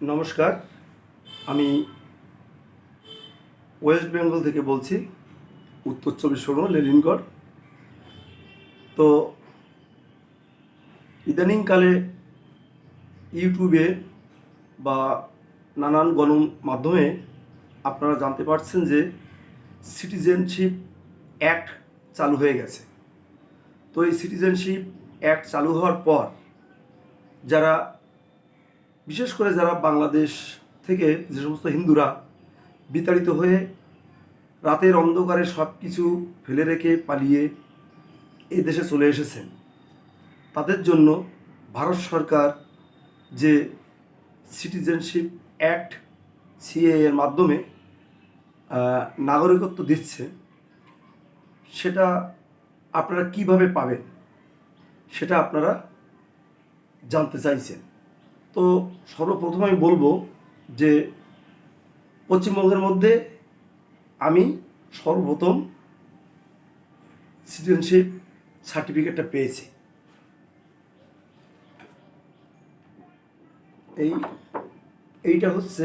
নমস্কার। আমি ওয়েস্ট বেঙ্গল থেকে বলছি, উত্তর চব্বিশ পরগনা লেলিনগড় তো ইদানিংকালে ইউটিউবে বা নানান গণ মাধ্যমে আপনারা জানতে পারছেন যে সিটিজেনশিপ অ্যাক্ট চালু হয়ে গেছে। তো এই সিটিজেনশিপ অ্যাক্ট চালু হওয়ার পর যারা বিশেষ করে যারা বাংলাদেশ থেকে যে সমস্ত হিন্দুরা বিতাড়িত হয়ে রাতের অন্ধকারে সব কিছু ফেলে রেখে পালিয়ে এই দেশে চলে এসেছেন, তাদের জন্য ভারত সরকার যে সিটিজেনশিপ অ্যাক্ট সিএ এর মাধ্যমে নাগরিকত্ব দিচ্ছে, সেটা আপনারা কীভাবে পাবেন, সেটা আপনারা জানতে চাইছেন। তো সর্বপ্রথম আমি বলব যে পশ্চিমবঙ্গের মধ্যে আমি সর্বপ্রথম সিটিজেনশিপ সার্টিফিকেটটা পেয়েছি। এই, এইটা হচ্ছে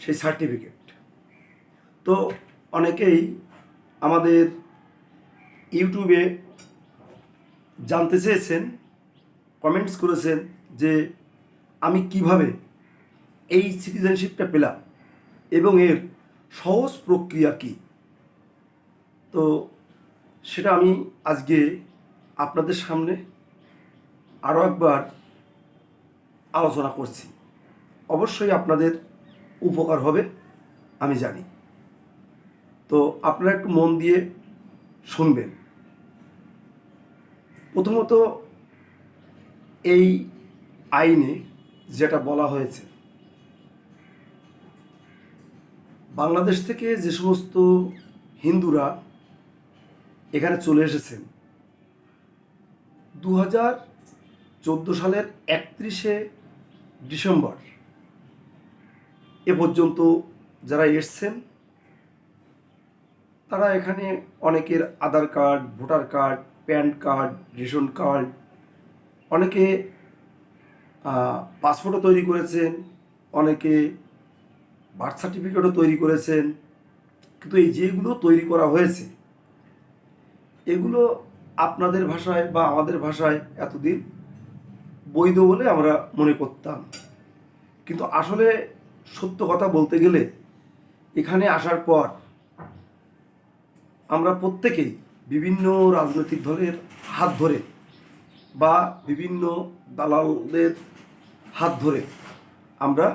সেই সার্টিফিকেট তো অনেকেই আমাদের ইউটিউবে জানতে চেয়েছেন কমেন্টস করেছেন যে আমি কীভাবে এই সিটিজেনশিপটা পেলাম এবং এর সহজ প্রক্রিয়া কী? তো সেটা আমি আজকে আপনাদের সামনে আরও একবার আলোচনা করছি। অবশ্যই আপনাদের উপকার হবে, আমি জানি। তো আপনারা একটু মন দিয়ে শুনবেন। প্রথমত এই আইনে যেটা বলা হয়েছে। বাংলাদেশ থেকে যে সমস্ত হিন্দুরা এখানে চলে এসেছেন দু হাজার চোদ্দ সালের একত্রিশে ডিসেম্বর এ পর্যন্ত যারা এসছেন, তারা এখানে অনেকের Aadhaar card, voter card, PAN card, ration card, অনেকে পাসপোর্টও তৈরি করেছেন, অনেকে বার্থ সার্টিফিকেটও তৈরি করেছেন, কিন্তু এই যেগুলো তৈরি করা হয়েছে, এগুলো আপনাদের ভাষায় বা আমাদের ভাষায় এতদিন বৈধ বলে আমরা মনে করতাম। কিন্তু আসলে সত্য কথা বলতে গেলে এখানে আসার পর আমরা প্রত্যেকেই বিভিন্ন রাজনৈতিক দলের হাত ধরে বা বিভিন্ন দালালদের হাত ধরে আমরা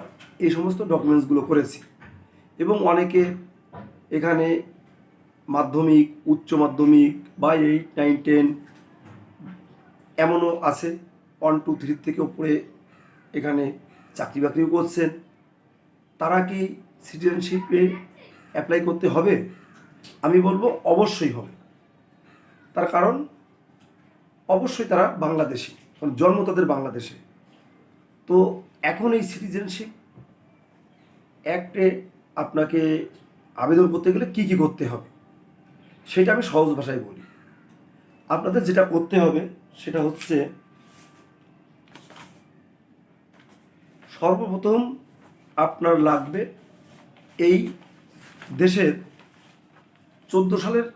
এই সমস্ত ডকুমেন্টসগুলো করেছি। এবং অনেকে এখানে মাধ্যমিক, উচ্চ মাধ্যমিক বা এইট নাইন টেন এমনও আছে। ওয়ান টু থ্রি থেকে উপরে এখানে চাকরি বাকরিও করছেন। তারা কি সিটিজেনশিপে অ্যাপ্লাই করতে হবে? আমি বলব অবশ্যই হবে। তার কারণ অবশ্যই তারা বাংলাদেশি, কারণ জন্ম তাদের বাংলাদেশে। তো এখন এই সিটিজেনশিপ অ্যাক্টে আপনাকে আবেদন করতে গেলে কি কি করতে হবে? সেটা আমি সহজ ভাষায় বলি। আপনাদের যেটা করতে হবে সেটা হচ্ছে সর্বপ্রথম আপনার লাগবে এই দেশের চোদ্দ সালের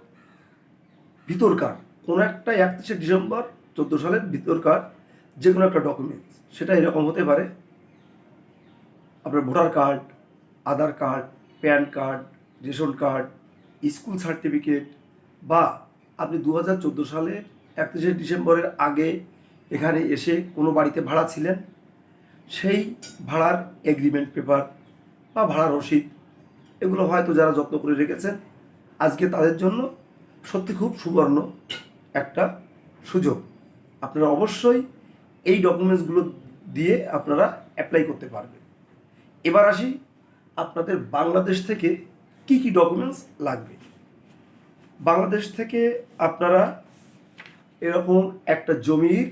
ভিতরকার। কোনো একটা একত্রিশে ডিসেম্বর চোদ্দ সালের ভিতরকার যে কোনো একটা ডকুমেন্টস সেটা এরকম হতে পারে। আপনার voter card, Aadhaar card, PAN card, ration card, school certificate বা আপনি দু হাজার চোদ্দ সালের একত্রিশে ডিসেম্বরের আগে এখানে এসে কোনো বাড়িতে ভাড়া ছিলেন, সেই ভাড়ার এগ্রিমেন্ট পেপার বা ভাড়ার রসিদ, এগুলো হয়তো যারা যত্ন করে রেখেছেন, আজকে তাদের জন্য সত্যি খুব সুবর্ণ একটা সুযোগ। আপনারা অবশ্যই এই ডকুমেন্টসগুলো দিয়ে আপনারা অ্যাপ্লাই করতে পারবেন। এবার আসি আপনাদের বাংলাদেশ থেকে কি কি ডকুমেন্টস লাগবে। বাংলাদেশ থেকে আপনারা এরকম একটা জমির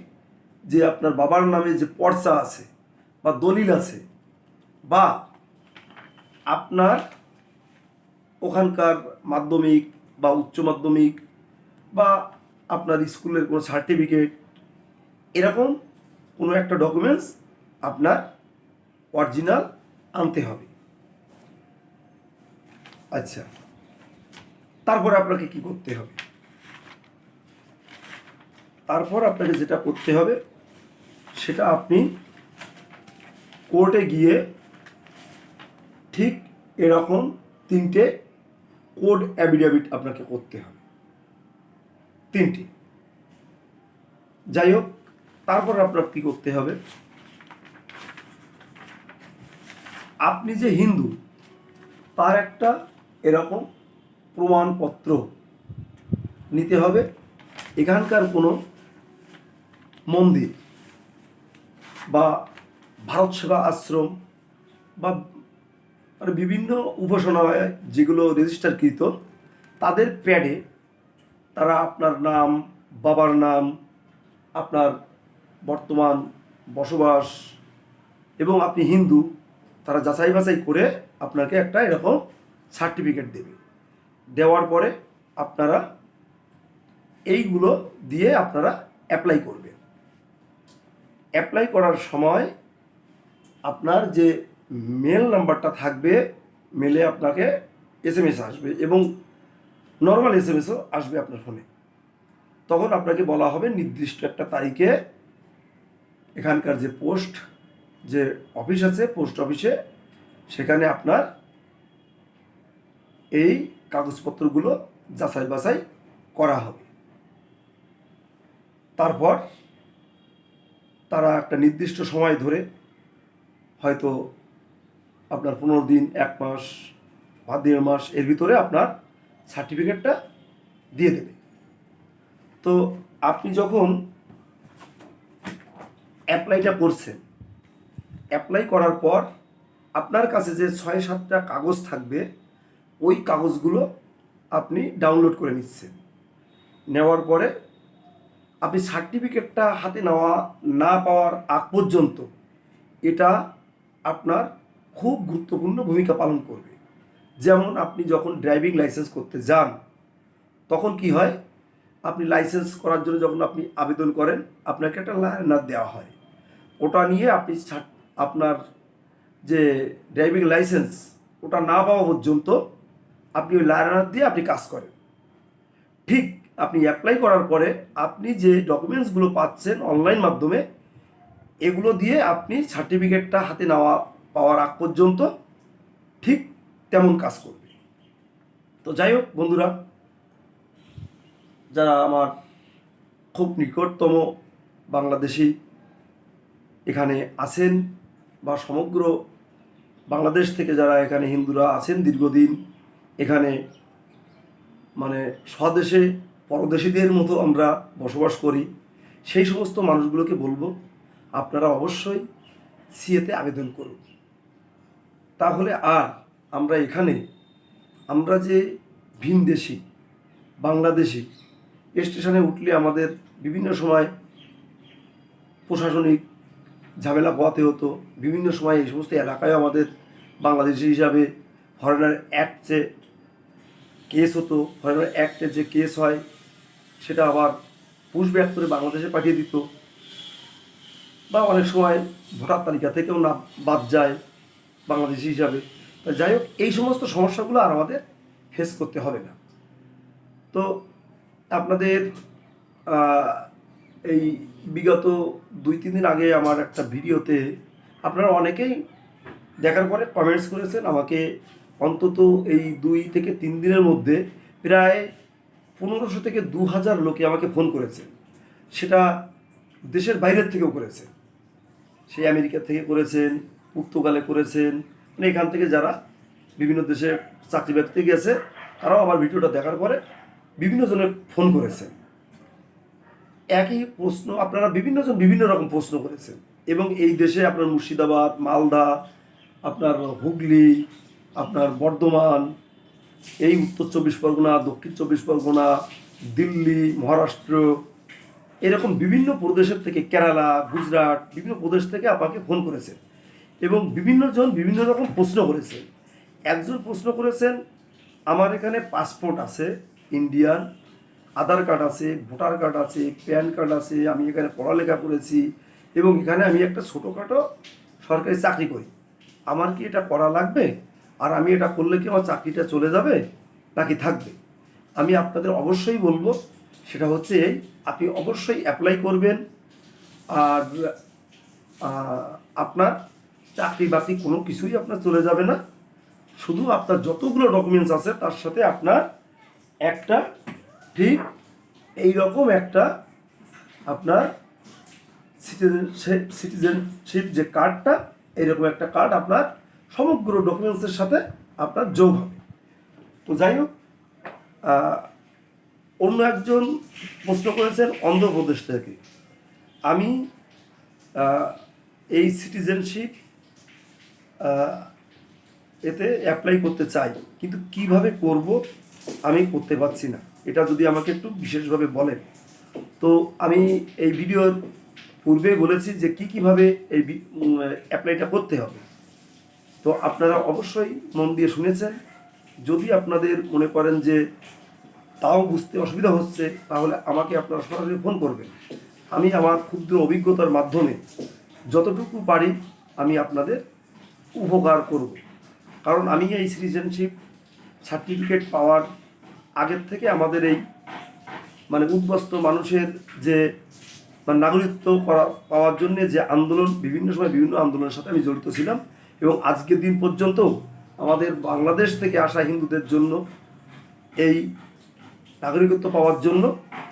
যে আপনার বাবার নামে যে পর্চা আছে বা দলিল আছে বা আপনার ওখানকার মাধ্যমিক বা উচ্চ মাধ্যমিক বা আপনার স্কুলের কোনো সার্টিফিকেট এরকম কোনো একটা ডকুমেন্টস আপনার অরিজিনাল আনতে হবে। আচ্ছা তারপরে আপনাকে কি করতে হবে? তারপর আপনাকে যেটা করতে হবে, সেটা আপনি কোর্টে গিয়ে ঠিক এরকম তিনটে কোড অ্যাফিডেভিট আপনাকে করতে হবে। তিনটি। যাই হোক তারপর আপনার কি করতে হবে? আপনি যে হিন্দু, তার একটা এরকম প্রমাণপত্র নিতে হবে। এখানকার কোনো মন্দির বা ভারত সেবা আশ্রম বা মানে বিভিন্ন উপাসনালয় যেগুলো রেজিস্টারকৃত, তাদের প্যাডে তারা আপনার নাম, বাবার নাম, আপনার বর্তমান বসবাস এবং আপনি হিন্দু, তারা যাচাই বাছাই করে আপনাকে একটা এরকম সার্টিফিকেট দেবে। দেওয়ার পরে আপনারা এইগুলো দিয়ে আপনারা অ্যাপ্লাই করবেন। অ্যাপ্লাই করার সময় আপনার যে মেল নাম্বারটা থাকবে মেলে আপনাকে এস এম এস আসবে এবং নর্মাল এস এম এসও আসবে আপনার ফোনে তখন আপনাকে বলা হবে নির্দিষ্ট একটা তারিখে এখানকার যে পোস্ট, যে অফিস আছে, পোস্ট অফিসে, সেখানে আপনার এই কাগজপত্রগুলো যাচাই বাছাই করা হবে। তারপর তারা একটা নির্দিষ্ট সময় ধরে হয়তো আপনার পনেরো দিন, এক মাস বা দেড় মাস এর ভিতরে আপনার সার্টিফিকেটটা দিয়ে দেবে। তো আপনি যখন অ্যাপ্লাইটা করছেন অ্যাপ্লাই করার পর আপনার কাছে যে ছয়, সাতটা কাগজ থাকবে, ওই কাগজগুলো আপনি ডাউনলোড করে নিচ্ছেন। নেওয়ার পরে আপনি সার্টিফিকেটটা হাতে নেওয়া না পাওয়ার আগ পর্যন্ত এটা আপনার খুব গুরুত্বপূর্ণ ভূমিকা পালন করবে। যেমন আপনি যখন ড্রাইভিং লাইসেন্স করতে যান, তখন কি হয়? আপনি লাইসেন্স করার জন্য যখন আপনি আবেদন করেন, আপনাকে একটা লাইনার দেওয়া হয়। ওটা নিয়ে আপনি আপনার যে ড্রাইভিং লাইসেন্স ওটা না পাওয়া পর্যন্ত আপনি ওই লাইনার দিয়ে আপনি কাজ করেন। ঠিক আপনি অ্যাপ্লাই করার পরে আপনি যে ডকুমেন্টসগুলো পাচ্ছেন অনলাইন মাধ্যমে, এগুলো দিয়ে আপনি সার্টিফিকেটটা হাতে নেওয়া, পাওয়ার আগ পর্যন্ত ঠিক তেমন কাজ করবে। তো যাই হোক বন্ধুরা, যারা আমার খুব নিকটতম বাংলাদেশি এখানে আছেন বা সমগ্র বাংলাদেশ থেকে যারা এখানে হিন্দুরা আছেন দীর্ঘদিন, এখানে মানে স্বদেশে, পরদেশীদের মতো আমরা বসবাস করি, সেই সমস্ত মানুষগুলোকে বলব, আপনারা অবশ্যই সিএতে আবেদন করুন। তাহলে আর আমরা এখানে, আমরা যে ভিনদেশি, বাংলাদেশি, স্টেশনে উঠলে আমাদের বিভিন্ন সময় প্রশাসনিক ঝামেলা পোয়াতে হতো। বিভিন্ন সময় এই সমস্ত এলাকায় আমাদের বাংলাদেশি হিসাবে ফরেনার অ্যাক্ট কেস হতো ফরেনার অ্যাক্টের যে কেস হয়, সেটা আবার পুশ ব্যাক করে বাংলাদেশে পাঠিয়ে দিত। বা অনেক সময় ভোটার তালিকা থেকেও না বাদ যায় বাংলাদেশি হিসাবে। তা যাই হোক, এই সমস্ত সমস্যাগুলো আর আমাদের ফেস করতে হবে না। তো আপনাদের এই বিগত দুই, তিন দিন আগে আমার একটা ভিডিওতে আপনারা অনেকেই দেখার পরে কমেন্টস করেছেন, আমাকে অন্তত এই দুই থেকে তিন দিনের মধ্যে প্রায় পনেরোশো থেকে দু হাজার লোকে আমাকে ফোন করেছে। সেটা দেশের বাইরের থেকেও করেছে। সেই আমেরিকা থেকে করেছেন, পর্তুগালে করেছেন মানে এখান থেকে যারা বিভিন্ন দেশে চাকরি বাকরিতে গেছে, তারাও আমার ভিডিওটা দেখার পরে বিভিন্ন জনের ফোন করেছেন একই প্রশ্ন, আপনারা বিভিন্ন জন বিভিন্ন রকম প্রশ্ন করেছেন। এবং এই দেশে আপনার মুর্শিদাবাদ, মালদা, আপনার হুগলি, আপনার বর্ধমান, এই উত্তর চব্বিশ পরগনা, দক্ষিণ চব্বিশ পরগনা, দিল্লি, মহারাষ্ট্র, এরকম বিভিন্ন প্রদেশের থেকে কেরালা, গুজরাট, বিভিন্ন প্রদেশ থেকে আপনাকে ফোন করেছেন। এবং বিভিন্ন জন বিভিন্ন রকম প্রশ্ন করেছেন। একজন প্রশ্ন করেছেন, আমার এখানে পাসপোর্ট আছে, ইন্ডিয়ান আধার কার্ড আছে, ভোটার কার্ড আছে, প্যান কার্ড আছে, আমি এখানে পড়ালেখা করেছি এবং এখানে আমি একটা ছোটোখাটো সরকারি চাকরি করি। আমার কি এটা করা লাগবে? আর আমি এটা করলে কি আমার চাকরিটা চলে যাবে? নাকি থাকবে? আমি আপনাদের অবশ্যই বলব, সেটা হচ্ছে আপনি অবশ্যই অ্যাপ্লাই করবেন। আর আপনার চাকরি বাকরি কোনো কিছুই আপনার চলে যাবে না। শুধু আপনার যতগুলো ডকুমেন্টস আছে, তার সাথে আপনার একটা ঠিক এই রকম একটা আপনার সিটিজেনশিপ যে কার্ডটা এইরকম একটা কার্ড আপনার সমগ্র ডকুমেন্টসের সাথে আপনার যোগ হবে। তো যাই হোক অন্য একজন প্রশ্ন করেছেন অন্ধ্রপ্রদেশ থেকে আমি এই সিটিজেনশিপ এতে অ্যাপ্লাই করতে চাই, কিন্তু কীভাবে করব আমি করতে পারছি না। এটা যদি আমাকে একটু বিশেষভাবে বলেন। তো আমি এই ভিডিওর পূর্বে বলেছি যে কি কীভাবে এই অ্যাপ্লাইটা করতে হবে। তো আপনারা অবশ্যই মন দিয়ে শুনেছেন। যদি আপনাদের মনে করেন যে তাও বুঝতে অসুবিধা হচ্ছে, তাহলে আমাকে আপনারা সরাসরি ফোন করবেন। আমি আমার ক্ষুদ্র অভিজ্ঞতার মাধ্যমে যতটুকু পারি আমি আপনাদের উপকার করব। কারণ আমি এই সিটিজেনশিপ সার্টিফিকেট পাওয়ার আগের থেকে আমাদের এই মানে উদ্বস্ত মানুষের যে মানে নাগরিকত্ব করা, পাওয়ার জন্য যে আন্দোলন, বিভিন্ন সময় বিভিন্ন আন্দোলনের সাথে আমি জড়িত ছিলাম এবং আজকের দিন পর্যন্ত আমাদের বাংলাদেশ থেকে আসা হিন্দুদের জন্য এই নাগরিকত্ব পাওয়ার জন্য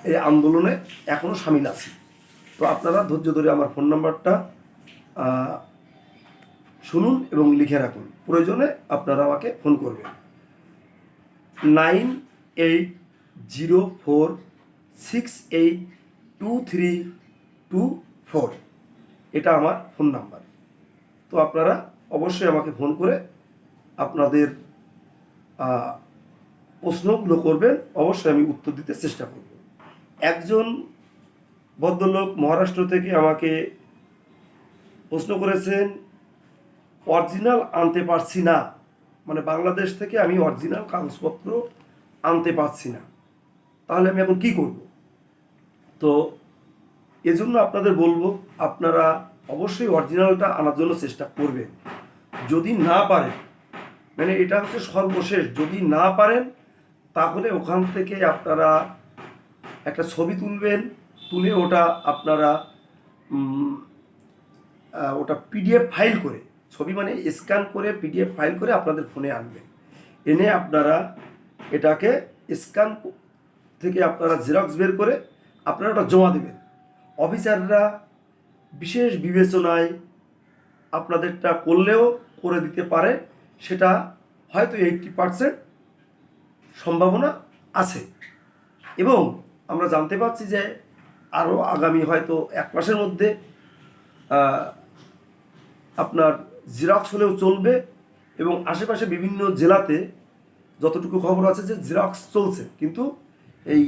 এই আন্দোলনে এখনও সামিল আছি। তো আপনারা ধৈর্য ধরে আমার ফোন নাম্বারটা শুনুন এবং লিখে রাখুন। প্রয়োজনে আপনারা আমাকে ফোন করবেন। Nine eight zero four six eight two three two four এটা আমার ফোন নাম্বার তো আপনারা অবশ্যই আমাকে ফোন করে আপনাদের প্রশ্নগুলো করবেন। অবশ্যই আমি উত্তর দিতে চেষ্টা করব। একজন ভদ্রলোক মহারাষ্ট্র থেকে আমাকে প্রশ্ন করেছেন, অরিজিনাল আনতে পারছি না। মানে বাংলাদেশ থেকে আমি অরিজিনাল কাগজপত্র আনতে পারছি না। তাহলে আমি এখন কি করব? তো এজন্য আপনাদের বলব, আপনারা অবশ্যই অরিজিনালটা আনার জন্য চেষ্টা করবেন। যদি না পারেন মানে এটা হচ্ছে সর্বশেষ, যদি না পারেন, তাহলে ওখান থেকে আপনারা একটা ছবি তুলবেন, তুলে ওটা আপনারা ওটা পিডিএফ ফাইল করে, ছবি মানে স্ক্যান করে পিডিএফ ফাইল করে আপনাদের ফোনে আনবেন। এনে আপনারা এটাকে স্ক্যান থেকে আপনারা জেরক্স বের করে আপনারা ওটা জমা দেবেন। অফিসাররা বিশেষ বিবেচনায় আপনাদেরটা করলেও করে দিতে পারে, সেটা হয়তো এইটটি পারসেন্ট সম্ভাবনা আছে। এবং আমরা জানতে পারছি যে আরও আগামী হয়তো এক মাসের মধ্যে আপনার জেরক্স হলেও চলবে এবং আশেপাশে বিভিন্ন জেলাতে যতটুকু খবর আছে যে জেরক্স চলছে, কিন্তু এই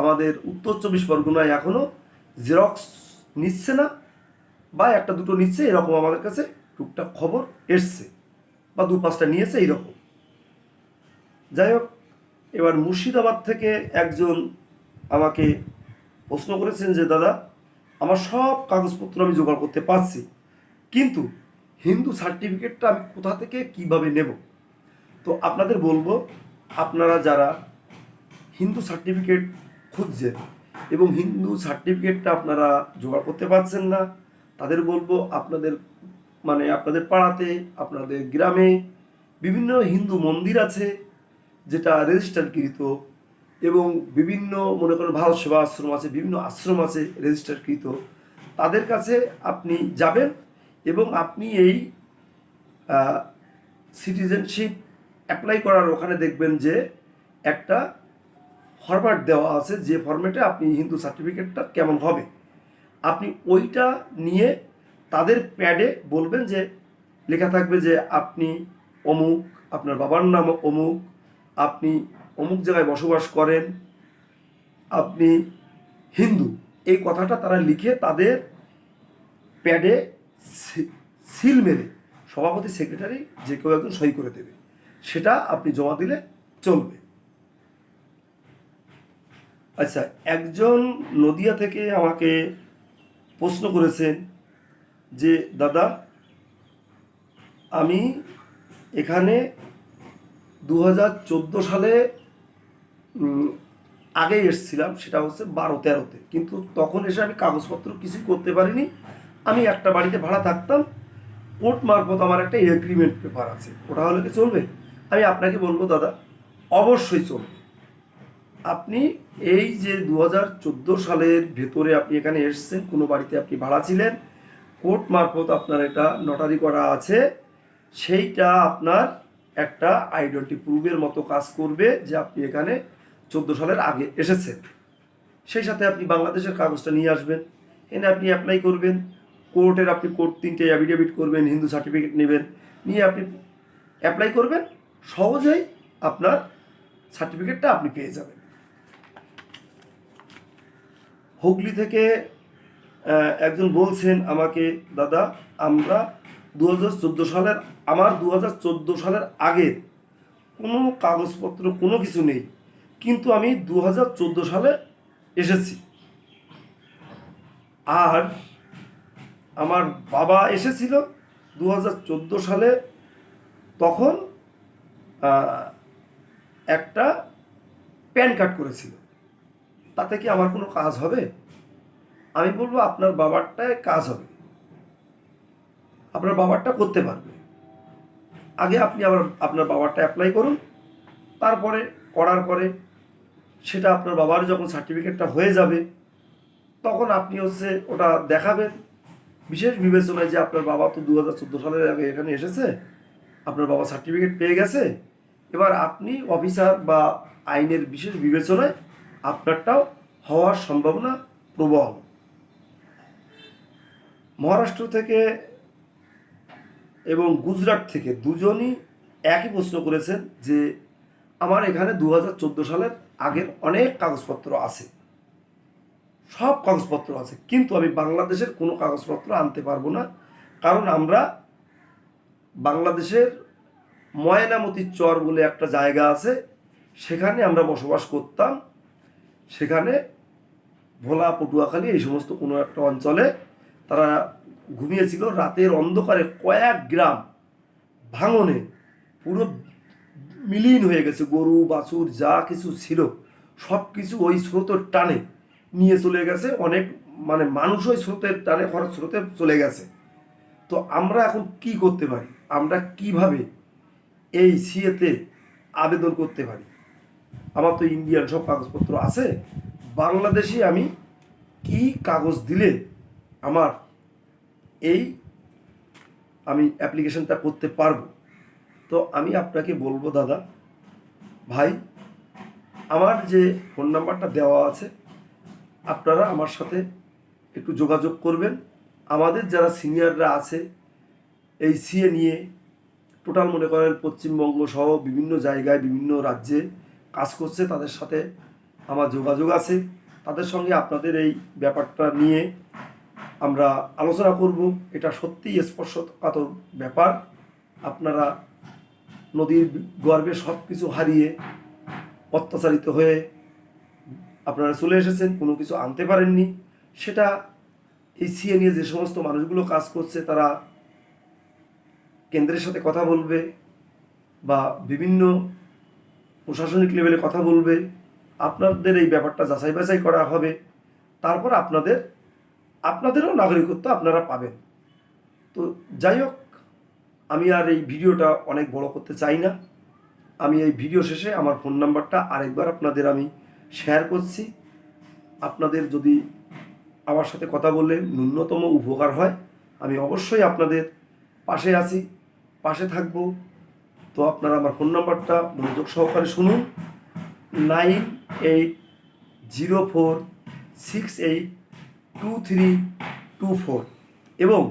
আমাদের উত্তর চব্বিশ পরগনায় এখনও জেরক্স নিচ্ছে না বা একটা দুটো নিচ্ছে, এরকম আমাদের কাছে টুকটাক খবর এসছে বা দু পাঁচটা নিয়েছে এইরকম। যাই হোক, এবার মুর্শিদাবাদ থেকে একজন আমাকে প্রশ্ন করেছেন যে, দাদা, আমার সব কাগজপত্র আমি জোগাড় করতে পারছি, কিন্তু হিন্দু সার্টিফিকেটটা আমি কোথা থেকে, কীভাবে নেব? তো আপনাদের বলব, আপনারা যারা হিন্দু সার্টিফিকেট খুঁজছেন এবং হিন্দু সার্টিফিকেটটা আপনারা জোগাড় করতে পারছেন না, তাদের বলব আপনাদের মানে আপনাদের পাড়াতে, আপনাদের গ্রামে বিভিন্ন হিন্দু মন্দির আছে যেটা রেজিস্টারকৃত এবং বিভিন্ন, মনে করেন ভারত সেবা আশ্রম আছে, বিভিন্ন আশ্রম আছে রেজিস্টারকৃত তাদের কাছে আপনি যাবেন এবং আপনি এই সিটিজেনশিপ অ্যাপ্লাই করার ওখানে দেখবেন যে একটা ফরম্যাট দেওয়া আছে যে ফরম্যাটে আপনি হিন্দু সার্টিফিকেটটা কেমন হবে। আপনি ওইটা নিয়ে তাদের প্যাডে বলবেন যে, লেখা থাকবে যে আপনি অমুক, আপনার বাবার নাম অমুক, আপনি অমুক জায়গায় বসবাস করেন, আপনি হিন্দু। এই কথাটা তারা লিখে তাদের প্যাডে সিল মেরে সভাপতি সেক্রেটারি যে কেউ একজন সই করে দেবে। সেটা আপনি জমা দিলে চলবে। আচ্ছা একজন নদিয়া থেকে আমাকে প্রশ্ন করেছেন যে, দাদা, আমি এখানে দু হাজার চোদ্দ সালে আগে এসেছিলাম, সেটা হচ্ছে বারো তেরোতে। কিন্তু তখন এসে আমি কাগজপত্র কিছুই করতে পারিনি। আমি একটা বাড়িতে ভাড়া থাকতাম, কোর্ট মারফত আমার একটা এগ্রিমেন্ট পেপার আছে। ওটা হলে কি চলবে? আমি আপনাকে বলব, দাদা, অবশ্যই চলবে। আপনি এই যে দু চোদ্দ সালের ভেতরে আপনি এখানে এসেছেন, কোনো বাড়িতে আপনি ভাড়া ছিলেন, কোর্ট মারফত আপনার এটা নটারি করা আছে, সেইটা আপনার একটা আইডেন্টি প্রুফের মতো কাজ করবে যে আপনি এখানে চোদ্দ সালের আগে এসেছেন। সেই সাথে আপনি বাংলাদেশের কাগজটা নিয়ে আসবেন, এনে আপনি অ্যাপ্লাই করবেন, কোর্টের আপনি কোর্ট তিনটে অ্যাফিডেভিট করবেন হিন্দু সার্টিফিকেট নেবেন, নিয়ে আপনি অ্যাপ্লাই করবেন সহজেই আপনার সার্টিফিকেটটা আপনি পেয়ে যাবেন। হুগলি থেকে একজন বলছেন আমাকে, দাদা, আমরা দু হাজার চোদ্দ সালের, আমার দু হাজার চোদ্দ সালের আগের কোনো কাগজপত্র, কোনো কিছু নেই। কিন্তু আমি দু হাজার চোদ্দ সালে এসেছি। আর আমার বাবা এসেছিল দু হাজার চোদ্দ সালে, তখন একটা প্যান কার্ড করেছিল। তাতে কি আমার কোনো কাজ হবে? আমি বলব আপনার বাবারটায় কাজ হবে। আপনার বাবারটা করতে পারবে। আগে আপনি আবার আপনার বাবারটা অ্যাপ্লাই করুন। তারপরে, করার পরে সেটা আপনার বাবার যখন সার্টিফিকেটটা হয়ে যাবে, তখন আপনি হচ্ছে ওটা দেখাবেন। বিশেষ বিবেচনায় যে আপনার বাবা তো দু হাজার চোদ্দ সালের আগে এখানে এসেছে, আপনার বাবা সার্টিফিকেট পেয়ে গেছে এবার আপনি অফিসার বা আইনের বিশেষ বিবেচনায় আপনারটাও হওয়ার সম্ভাবনা প্রবল। মহারাষ্ট্র থেকে এবং গুজরাট থেকে দুজনই একই প্রশ্ন করেছেন যে, আমার এখানে দু হাজার চোদ্দ সালের আগের অনেক কাগজপত্র আছে। সব কাগজপত্র আছে, কিন্তু আমি বাংলাদেশের কোনো কাগজপত্র আনতে পারব না। কারণ আমরা বাংলাদেশের ময়নামতি চর বলে একটা জায়গা আছে, সেখানে আমরা বসবাস করতাম। সেখানে ভোলা, পটুয়াখালী এই সমস্ত কোনো একটা অঞ্চলে তারা ঘুমিয়েছিল। রাতের অন্ধকারে কয়েক গ্রাম ভাঙনে পুরো মিলিন হয়ে গেছে। গরু, বাছুর যা কিছু ছিল, সব কিছু ওই স্রোতের টানে নিয়ে চলে গেছে। অনেক মানে মানুষ ওই স্রোতের টানে, খরচ স্রোতে চলে গেছে। তো আমরা এখন কি করতে পারি? আমরা কীভাবে এই সিএতে আবেদন করতে পারি। আমার তো ইন্ডিয়ান সব কাগজপত্র আছে। বাংলাদেশে আমি কি কাগজ দিলে আমার এই আমি অ্যাপ্লিকেশনটা করতে পারব? তো আমি আপনাকে বলব, দাদা, ভাই, আমার যে ফোন নাম্বারটা দেওয়া আছে, আপনারা আমার সাথে একটু যোগাযোগ করবেন। আমাদের যারা সিনিয়ররা আছে, এই সিএ নিয়ে টোটাল মনে করেন পশ্চিমবঙ্গ সহ বিভিন্ন জায়গায়, বিভিন্ন রাজ্যে কাজ করছে, তাদের সাথে আমার যোগাযোগ আছে। তাদের সঙ্গে আপনাদের এই ব্যাপারটা নিয়ে আমরা আলোচনা করব। এটা সত্যিই স্পর্শকাতর ব্যাপার। আপনারা নদীর গর্ভে সব কিছু হারিয়ে অত্যাচারিত হয়ে আপনারা চলে এসেছেন, কোনো কিছু আনতে পারেননি। সেটা এই সিএ নিয়ে যে সমস্ত মানুষগুলো কাজ করছে, তারা কেন্দ্রের সাথে কথা বলবে বা বিভিন্ন প্রশাসনিক লেভেলে কথা বলবে, আপনাদের এই ব্যাপারটা যাচাই বাছাই করা হবে, তারপর আপনাদের, আপনাদেরও নাগরিকত্ব আপনারা পাবেন। তো যাই হোক, আমি আর এই ভিডিওটা অনেক বড় করতে চাই না। আমি এই ভিডিও শেষে আমার ফোন নাম্বারটা আরেকবার আপনাদের আমি শেয়ার করছি। আপনাদের যদি আমার সাথে কথা বললে ন্যূনতম উপকার হয়, আমি অবশ্যই আপনাদের পাশে আছি। পাশে থাকব। তো আপনারা আমার ফোন নাম্বারটা মনোযোগ সহকারে শুনুন। Nine eight zero four six eight two three two four. এবং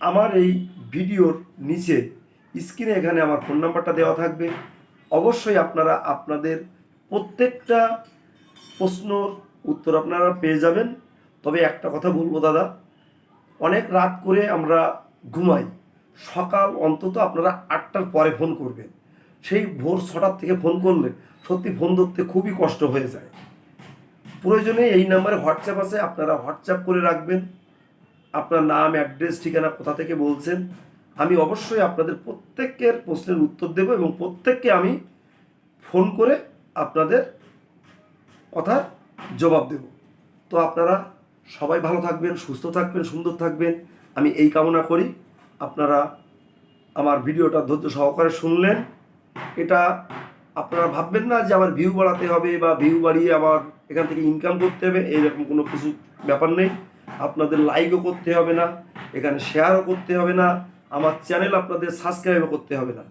আমার এই ভিডিওর নিচে স্ক্রিনে এখানে আমার ফোন নাম্বারটা দেওয়া থাকবে। অবশ্যই আপনারা আপনাদের প্রত্যেকটা প্রশ্নর উত্তর আপনারা পেয়ে যাবেন। তবে একটা কথা বলব দাদা, অনেক রাত করে আমরা ঘুমাই। সকাল অন্তত আপনারা আটটার পরে ফোন করবেন। সেই ভোর ছটার থেকে ফোন করলে সত্যি ফোন ধরতে খুবই কষ্ট হয়ে যায়। প্রয়োজনে এই নাম্বারে হোয়াটসঅ্যাপ আছে, আপনারা হোয়াটসঅ্যাপ করে রাখবেন। আপনার নাম, অ্যাড্রেস, ঠিকানা কোথা থেকে বলছেন, আমি অবশ্যই আপনাদের প্রত্যেকের প্রশ্নের উত্তর দেব এবং প্রত্যেককে আমি ফোন করে আপনাদের কথার জবাব দেব। তো আপনারা সবাই ভালো থাকবেন, সুস্থ থাকবেন, সুন্দর থাকবেন। আমি এই কামনা করি। আপনারা আমার ভিডিওটা ধৈর্য সহকারে শুনলেন। এটা আপনারা ভাববেন না যে আমার ভিউ বাড়াতে হবে বা ভিউ বাড়িয়ে আবার এখান থেকে ইনকাম করতে হবে এইরকম কোনো কিছু ব্যাপার নেই। আপনাদের লাইকও করতে হবে না, এখানে শেয়ারও করতে হবে না, আমার চ্যানেল আপনাদের সাবস্ক্রাইবও করতে হবে না।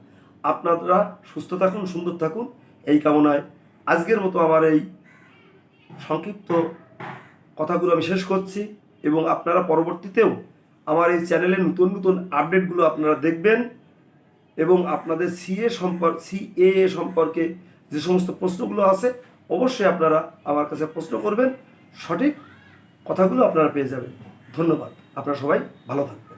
আপনারা সুস্থ থাকুন, সুন্দর থাকুন, এই কামনায় আজকের মতো আমার এই সংক্ষিপ্ত কথাগুলো আমি শেষ করছি এবং আপনারা পরবর্তীতেও আমার এই চ্যানেলের নতুন নতুন আপডেটগুলো আপনারা দেখবেন এবং আপনাদের সিএ সম্পর্ক সিএ সম্পর্কে যে সমস্ত প্রশ্নগুলো আছে, অবশ্যই আপনারা আমার কাছে প্রশ্ন করবেন। সঠিক কথাগুলো আপনারা পেয়ে যাবেন। ধন্যবাদ। আপনারা সবাই ভালো থাকবেন।